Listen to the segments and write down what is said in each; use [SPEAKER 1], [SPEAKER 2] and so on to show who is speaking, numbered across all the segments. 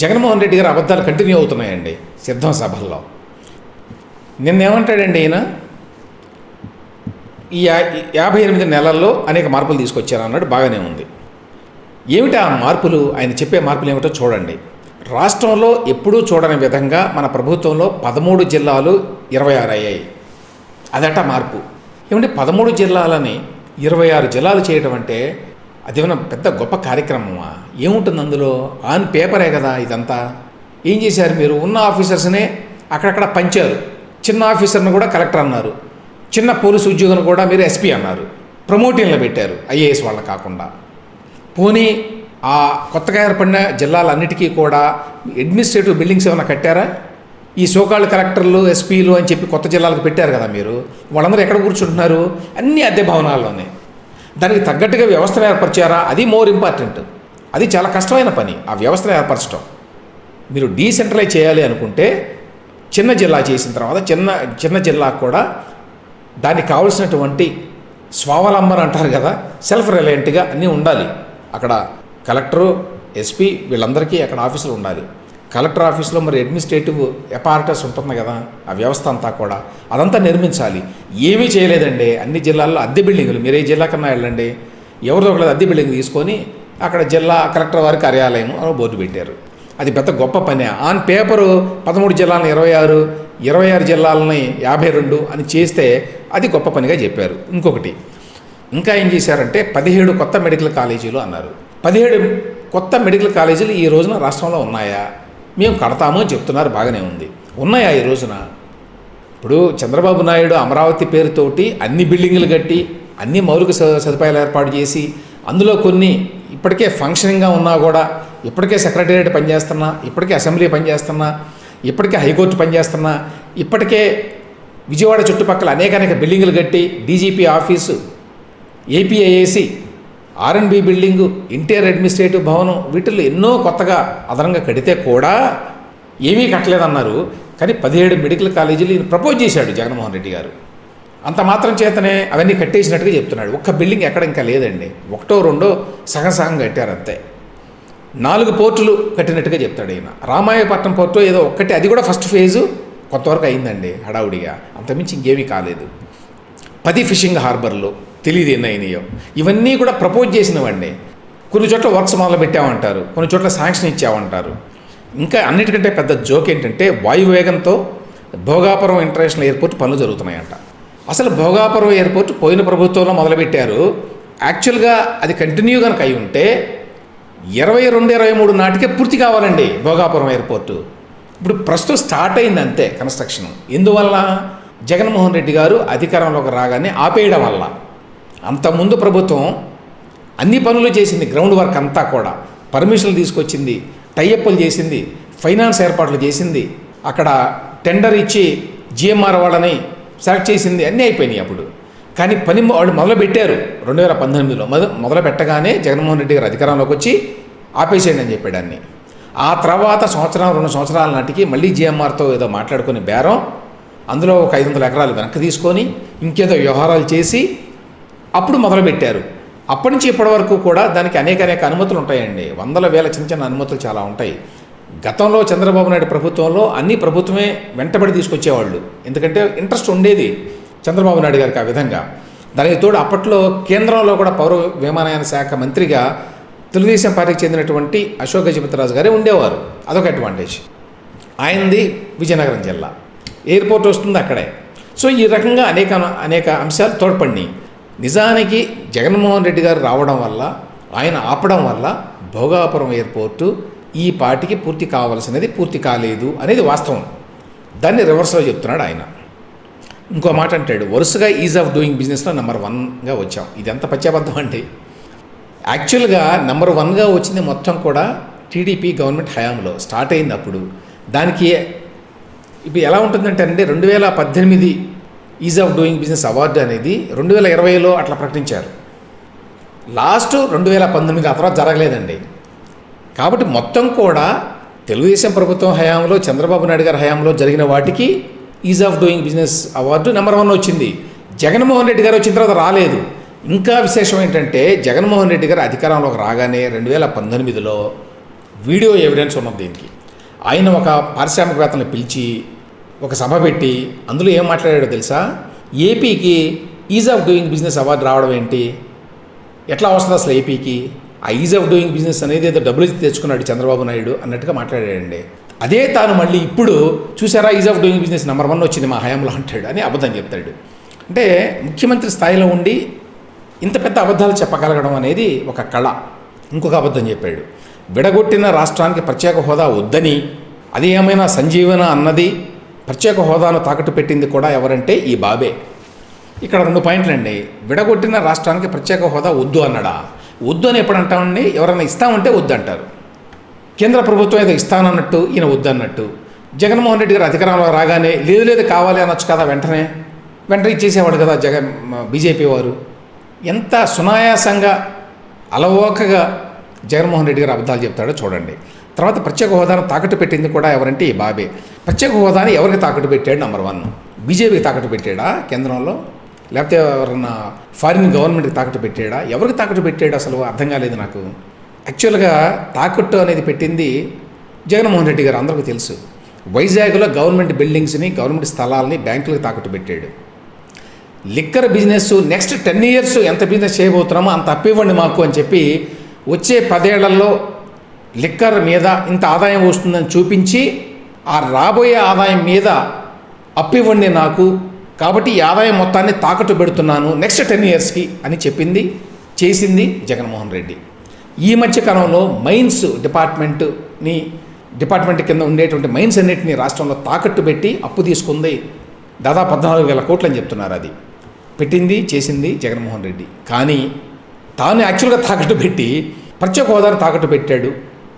[SPEAKER 1] జగన్మోహన్ రెడ్డి గారు అబద్ధాలు కంటిన్యూ అవుతున్నాయండి సిద్ధం సభల్లో. నిన్నేమంటాడండి ఈయన? ఈ యా- యాభై ఎనిమిది నెలల్లో అనేక మార్పులు తీసుకొచ్చారు అన్నాడు బాగానే ఉంది. ఏమిటి ఆ మార్పులు? ఆయన చెప్పే మార్పులు ఏమిటో చూడండి. రాష్ట్రంలో ఎప్పుడూ చూడని విధంగా మన ప్రభుత్వంలో పదమూడు జిల్లాలు ఇరవై ఆరు అయ్యాయి. అదట మార్పు. ఏమంటే పదమూడు జిల్లాలని ఇరవై ఆరు జిల్లాలు చేయడం అంటే అదేమైనా పెద్ద గొప్ప కార్యక్రమమా? ఏముంటుంది అందులో? ఆన్ పేపరే కదా ఇదంతా. ఏం చేశారు మీరు? ఉన్న ఆఫీసర్స్నే అక్కడక్కడ పంచారు. చిన్న ఆఫీసర్ని కూడా కలెక్టర్ అన్నారు. చిన్న పోలీసు ఉద్యోగులను కూడా మీరు ఎస్పీ అన్నారు. ప్రమోటింగ్లు పెట్టారు ఐఏఎస్ వాళ్ళ కాకుండా. పోనీ ఆ కొత్తగా ఏర్పడిన జిల్లాలన్నిటికీ కూడా అడ్మినిస్ట్రేటివ్ బిల్డింగ్స్ ఏమైనా కట్టారా? ఈ సోకాళ్ళు కలెక్టర్లు ఎస్పీలు అని చెప్పి కొత్త జిల్లాలకు పెట్టారు కదా మీరు. వాళ్ళందరూ ఎక్కడ కూర్చుంటున్నారు? అన్ని అద్దె భవనాల్లోనే. దానికి తగ్గట్టుగా వ్యవస్థను ఏర్పరిచారా? అది మోర్ ఇంపార్టెంట్. అది చాలా కష్టమైన పని. ఆ వ్యవస్థను ఏర్పరచడం మీరు డీసెంట్రలైజ్ చేయాలి అనుకుంటే చిన్న జిల్లా చేసిన తర్వాత చిన్న చిన్న జిల్లాకు కూడా దానికి కావలసినటువంటి స్వావలంబన అంటారు కదా సెల్ఫ్ రిలయంట్గా అన్నీ ఉండాలి. అక్కడ కలెక్టరు ఎస్పీ వీళ్ళందరికీ అక్కడ ఆఫీసులు ఉండాలి. కలెక్టర్ ఆఫీస్లో మరి అడ్మినిస్ట్రేటివ్ అపార్టస్ ఉంటుంది కదా ఆ వ్యవస్థ అంతా కూడా. అదంతా నిర్మించాలి. ఏమీ చేయలేదండి. అన్ని జిల్లాల్లో అద్దె బిల్డింగులు. మీరు ఏ జిల్లా కన్నా వెళ్ళండి. ఎవరిదో ఒకళ్ళు అద్దె బిల్డింగ్ తీసుకొని అక్కడ జిల్లా కలెక్టర్ వారి కార్యాలయం అని బోర్డు పెట్టారు. అది పెద్ద గొప్ప పని. ఆన్ పేపరు పదమూడు జిల్లాలను ఇరవై ఆరు ఇరవై ఆరు జిల్లాలని యాభై రెండు అని చేస్తే అది గొప్ప పనిగా చెప్పారు. ఇంకొకటి ఇంకా ఏం చేశారంటే పదిహేడు కొత్త మెడికల్ కాలేజీలు అన్నారు. పదిహేడు కొత్త మెడికల్ కాలేజీలు ఈ రోజున రాష్ట్రంలో ఉన్నాయా? మేము కడతాము అని చెప్తున్నారు బాగానే ఉంది. ఉన్నాయా ఈ రోజున? ఇప్పుడు చంద్రబాబు నాయుడు అమరావతి పేరుతోటి అన్ని బిల్డింగ్లు కట్టి అన్ని మౌలిక స- సదుపాయాలు ఏర్పాటు చేసి అందులో కొన్ని ఇప్పటికే ఫంక్షనింగ్గా ఉన్నా కూడా ఇప్పటికే సెక్రటేరియట్ పనిచేస్తున్నా ఇప్పటికే అసెంబ్లీ పనిచేస్తున్నా ఇప్పటికే హైకోర్టు పనిచేస్తున్నా ఇప్పటికే విజయవాడ చుట్టుపక్కల అనేక అనేక బిల్డింగులు కట్టి DGP office APIAC RNB building interior administrative భవనం వీటిల్లో ఎన్నో కొత్తగా అదనంగా కడితే కూడా ఏమీ కట్టలేదన్నారు. కానీ పదిహేడు మెడికల్ కాలేజీలు ఈయన ప్రపోజ్ చేశాడు జగన్మోహన్ రెడ్డి గారు. అంత మాత్రం చేతనే అవన్నీ కట్టేసినట్టుగా చెప్తున్నాడు. ఒక్క బిల్డింగ్ ఎక్కడ ఇంకా లేదండి. ఒకటో రెండో సగం సగం కట్టారు అంతే. నాలుగు పోర్టులు కట్టినట్టుగా చెప్తాడు ఈయన. రామాయపట్నం పోర్టు ఏదో ఒక్కటి అది కూడా ఫస్ట్ ఫేజు కొంతవరకు అయిందండి హడావుడిగా. అంతమించి ఇంకేమీ కాలేదు. పది ఫిషింగ్ హార్బర్లు తెలియదు ఎన్నైనాయో ఇవన్నీ కూడా ప్రపోజ్ చేసినవండి. కొన్ని చోట్ల వర్క్స్ మొదలు పెట్టామంటారు కొన్ని చోట్ల శాంక్షన్ ఇచ్చామంటారు. ఇంకా అన్నిటికంటే పెద్ద జోక్ ఏంటంటే వాయువేగంతో భోగాపురం ఇంటర్నేషనల్ ఎయిర్పోర్ట్ పనులు జరుగుతున్నాయంట. అసలు భోగాపురం ఎయిర్పోర్ట్ పోయిన ప్రభుత్వంలో మొదలుపెట్టారు. యాక్చువల్గా అది కంటిన్యూ కనుక అయి ఉంటే ఇరవై రెండు ఇరవై మూడు నాటికే పూర్తి కావాలండి భోగాపురం ఎయిర్పోర్టు. ఇప్పుడు ప్రస్తుతం స్టార్ట్ అయింది అంతే కన్స్ట్రక్షన్. ఎందువల్ల? జగన్మోహన్ రెడ్డి గారు అధికారంలోకి రాగానే ఆపేయడం వల్ల. అంతకుముందు ప్రభుత్వం అన్ని పనులు చేసింది గ్రౌండ్ వర్క్ అంతా కూడా. పర్మిషన్లు తీసుకొచ్చింది టైఅప్లు చేసింది ఫైనాన్స్ ఏర్పాట్లు చేసింది. అక్కడ టెండర్ ఇచ్చి జిఎంఆర్ వాళ్ళని సెలెక్ట్ చేసింది అన్నీ అయిపోయినాయి అప్పుడు. కానీ పని వాళ్ళు మొదలుపెట్టారు. రెండు వేల పంతొమ్మిదిలో. మొద మొదలు పెట్టగానే జగన్మోహన్ రెడ్డి గారు అధికారంలోకి వచ్చి ఆపేసేయండి అని చెప్పాడు అన్ని. ఆ తర్వాత సంవత్సరం రెండు సంవత్సరాల నాటికి మళ్ళీ జిఎంఆర్తో ఏదో మాట్లాడుకుని బేరం అందులో ఒక ఐదు వందల ఎకరాలు వెనక్కి తీసుకొని ఇంకేదో వ్యవహారాలు చేసి అప్పుడు మొదలుపెట్టారు. అప్పటి నుంచి ఇప్పటి వరకు కూడా దానికి అనేక అనేక అనుమతులు ఉంటాయండి. వందల వేల చిన్న చిన్న అనుమతులు చాలా ఉంటాయి. గతంలో చంద్రబాబు నాయుడు ప్రభుత్వంలో అన్ని ప్రభుత్వమే వెంటబడి తీసుకొచ్చేవాళ్ళు. ఎందుకంటే ఇంట్రెస్ట్ ఉండేది చంద్రబాబు నాయుడు గారికి ఆ విధంగా. దానికి తోడు అప్పట్లో కేంద్రంలో కూడా పౌర విమానయాన శాఖ మంత్రిగా తెలుగుదేశం పార్టీకి చెందినటువంటి అశోక్ గజపతిరాజు గారే ఉండేవారు. అదొక అడ్వాంటేజ్ ఆయనది విజయనగరం జిల్లా. ఎయిర్పోర్ట్ వస్తుంది అక్కడే. సో ఈ రకంగా అనేక అనేక అంశాలు తోడ్పడినాయి. నిజానికి జగన్మోహన్ రెడ్డి గారు రావడం వల్ల ఆయన ఆపడం వల్ల భోగాపురం ఎయిర్పోర్టు ఈ పార్టీకి పూర్తి కావాల్సినది పూర్తి కాలేదు అనేది వాస్తవం. దాన్ని రివర్స్లో చెప్తున్నాడు ఆయన. ఇంకో మాట అంటాడు వరుసగా ఈజ్ ఆఫ్ డూయింగ్ బిజినెస్లో నెంబర్ వన్గా వచ్చాం. ఇది ఎంత పశ్చాబద్ధం అండి యాక్చువల్గా నెంబర్ వన్గా వచ్చింది మొత్తం కూడా టీడీపీ గవర్నమెంట్ హయాంలో స్టార్ట్ అయింది అప్పుడు దానికి ఇప్పుడు ఎలా ఉంటుందంటే అండి రెండు వేల పద్దెనిమిది ease of doing business award అనేది రెండు వేల ఇరవైలో అట్లా ప్రకటించారు. లాస్ట్ రెండు వేల పంతొమ్మిది ఆ తర్వాత జరగలేదండి. కాబట్టి మొత్తం కూడా తెలుగుదేశం ప్రభుత్వం హయాంలో చంద్రబాబు నాయుడు గారి హయాంలో జరిగిన వాటికి ease of doing business award number one వచ్చింది. జగన్మోహన్ రెడ్డి గారు వచ్చిన తర్వాత రాలేదు. ఇంకా విశేషం ఏంటంటే జగన్మోహన్ రెడ్డి గారు అధికారంలోకి రాగానే రెండు వేల పంతొమ్మిదిలో వీడియో ఎవిడెన్స్ ఉన్నది దీనికి. ఆయన ఒక పారిశ్రామికవేత్తలను పిలిచి ఒక సభ పెట్టి అందులో ఏం మాట్లాడాడో తెలుసా? ఏపీకి ease of doing business award రావడం ఏంటి? ఎట్లా వస్తుంది అసలు ఏపీకి? ఆ ఈజ్ ఆఫ్ డూయింగ్ బిజినెస్ అనేది ఏదో డబ్బులు ఇచ్చి తెచ్చుకున్నాడు చంద్రబాబు నాయుడు అన్నట్టుగా మాట్లాడాడండి. అదే తాను మళ్ళీ ఇప్పుడు చూసారా ease of doing business number one వచ్చింది మా హయాంలో అంటాడు అని అబద్ధం చెప్తాడు. అంటే ముఖ్యమంత్రి స్థాయిలో ఉండి ఇంత పెద్ద అబద్ధాలు చెప్పగలగడం అనేది ఒక కళ. ఇంకొక అబద్ధం చెప్పాడు. విడగొట్టిన రాష్ట్రానికి ప్రత్యేక హోదా వద్దని అది ఏమైనా సంజీవన అన్నది ప్రత్యేక హోదాను తాకట్టు పెట్టింది కూడా ఎవరంటే ఈ బాబే. ఇక్కడ రెండు పాయింట్లు అండి విడగొట్టిన రాష్ట్రానికి ప్రత్యేక హోదా వద్దు అన్నాడా? వద్దు అని ఎప్పుడు అంటామండి? ఎవరైనా ఇస్తామంటే వద్దు అంటారు. కేంద్ర ప్రభుత్వం ఏదో ఇస్తానన్నట్టు ఈయన వద్దన్నట్టు జగన్మోహన్ రెడ్డి గారు అధికారంలో రాగానే లేదు లేదు కావాలి అనొచ్చు కదా వెంటనే. వెంటనే ఇచ్చేసేవాడు కదా జగన్ బీజేపీ వారు. ఎంత సునాయాసంగా అలవోకగా జగన్మోహన్ రెడ్డి గారు అబద్ధాలు చెప్తాడో చూడండి. తర్వాత ప్రత్యేక హోదాను తాకట్టు పెట్టింది కూడా ఎవరంటే ఈ బాబే. ప్రత్యేక హోదాని ఎవరికి తాకట్టు పెట్టాడు? Number one. బీజేపీకి తాకట్టు పెట్టాడా కేంద్రంలో? లేకపోతే ఎవరన్నా ఫారిన్ గవర్నమెంట్కి తాకట్టు పెట్టాడా? ఎవరికి తాకట్టు పెట్టాడు అసలు? అర్థం కాలేదు నాకు. యాక్చువల్గా తాకట్టు అనేది పెట్టింది జగన్మోహన్ రెడ్డి గారు అందరికీ తెలుసు. వైజాగ్లో గవర్నమెంట్ బిల్డింగ్స్ని గవర్నమెంట్ స్థలాల్ని బ్యాంకులకు తాకట్టు పెట్టాడు. Liquor business next ten years ఎంత బిజినెస్ చేయబోతున్నామో అంత అప్పివ్వండి మాకు అని చెప్పి వచ్చే పదేళ్ళలో లిక్కర్ మీద ఇంత ఆదాయం వస్తుందని చూపించి ఆ రాబోయే ఆదాయం మీద అప్పివ్వండి నాకు కాబట్టి ఈ ఆదాయం మొత్తాన్ని తాకట్టు పెడుతున్నాను నెక్స్ట్ టెన్ ఇయర్స్కి అని చెప్పింది చేసింది జగన్మోహన్ రెడ్డి. ఈ మధ్య కాలంలో మైన్స్ డిపార్ట్మెంట్ని డిపార్ట్మెంట్ కింద ఉండేటువంటి మైన్స్ అన్నింటినీ రాష్ట్రంలో తాకట్టు పెట్టి అప్పు తీసుకుంది. దాదాపు పద్నాలుగు వేల కోట్లని చెప్తున్నారు అది. పెట్టింది చేసింది జగన్మోహన్ రెడ్డి. కానీ తాను యాక్చువల్గా తాకట్టు పెట్టి ప్రత్యేక హోదాను తాకట్టు పెట్టాడు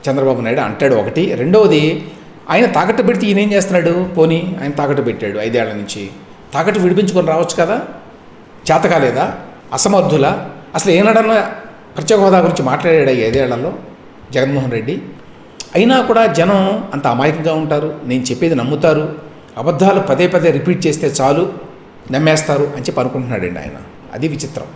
[SPEAKER 1] చంద్రబాబు నాయుడు అంటాడు ఒకటి. రెండవది ఆయన తాకట్టు పెడితే ఈయన ఏం చేస్తున్నాడు? పోనీ ఆయన తాకట్టు పెట్టాడు ఐదేళ్ళ నుంచి. తాకట్టు విడిపించుకొని రావచ్చు కదా? చేత కాలేదా అసమర్థుల? అసలు ఏనాడన్నా ప్రత్యేక హోదా గురించి మాట్లాడాడు ఐదేళ్ళలో జగన్మోహన్ రెడ్డి? అయినా కూడా జనం అంత అమాయకంగా ఉంటారు. నేను చెప్పేది నమ్ముతారు. అబద్ధాలు పదే పదే రిపీట్ చేస్తే చాలు నమ్మేస్తారు అని చెప్పి అనుకుంటున్నాడండి ఆయన. అది విచిత్రం.